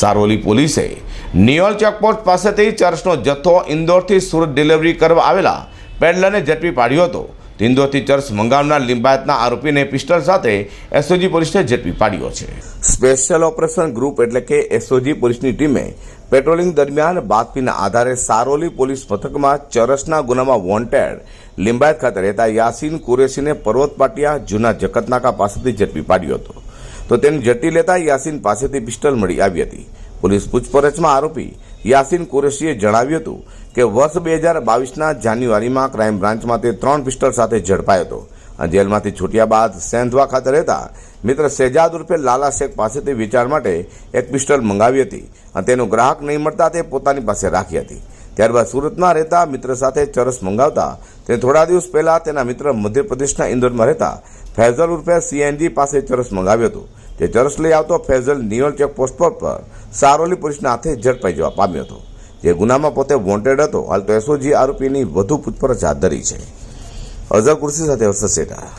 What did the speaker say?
સારોલી પોલીસે નિયોલ ચેકપોસ્ટ પાસેથી ચર્ચનો જથ્થો ઇન્દોરથી સુરત ડિલિવરી કરવા આવેલા પેડલરને ઝડપી પાડ્યો હતો. ઇન્દોરથી ચર્ચ મંગાવનાર લિંબાયતના આરોપીને પિસ્ટલ સાથે એસઓજી પોલીસને ઝડપી પાડ્યો છે. સ્પેશિયલ ઓપરેશન ગ્રુપ એટલે કે એસઓજી પોલીસની ટીમે પેટ્રોલિંગ દરમિયાન બાતમીના આધારે સારોલી પોલીસ મથકમાં ચરસના ગુનામાં વોન્ટેડ લિંબાયત ખાતે રહેતા યાસીન કુરેશીને પર્વત પાટિયા જૂના જકતનાકા પાસેથી ઝડપી પાડ્યો હતો. તો તેને ઝડપી લેતા યાસીન પાસેથી પિસ્ટલ મળી આવી હતી. પોલીસ પૂછપરછમાં આરોપી યાસીન કુરેશીએ જણાવ્યું હતું કે વર્ષ બે હજાર બાવીસના જાન્યુઆરીમાં ક્રાઇમ બ્રાન્ચમાં તે ત્રણ પિસ્ટલ સાથે ઝડપાયો હતો. અને જેલમાંથી છૂટ્યા બાદ સેંધવા ખાતે રહેતા મિત્ર શેજાદ ઉર્ફે લાલા શેખ પાસેથી વિચાર માટે એક પિસ્ટલ મંગાવી હતી અને તેનો ગ્રાહક નહીં મળતા તે પોતાની પાસે રાખી હતી. ત્યારબાદ સુરતમાં રહેતા મિત્ર સાથે ચરસ મંગાવતા તે થોડા દિવસ પહેલાં તેના મિત્ર મધ્યપ્રદેશના ઇન્દોરમાં રહેતા ફૈઝલ ઉર્ફે સીએનજી પાસે ચરસ મંગાવ્યો હતો. જરસ લઈ આવતો ફેઝલ નિયોલ ચેકપોસ્ટ પર સારોલી પોલીસના હાથે ઝડપાઈ જવા પામ્યો હતો. જે ગુનામાં પોતે વોન્ટેડ હતો, હાલ તો એસઓજી આરોપીની વધુ પૂછપરછ હાથ ધરી છે. અઝર કુર્સી સાથે હર્ષદ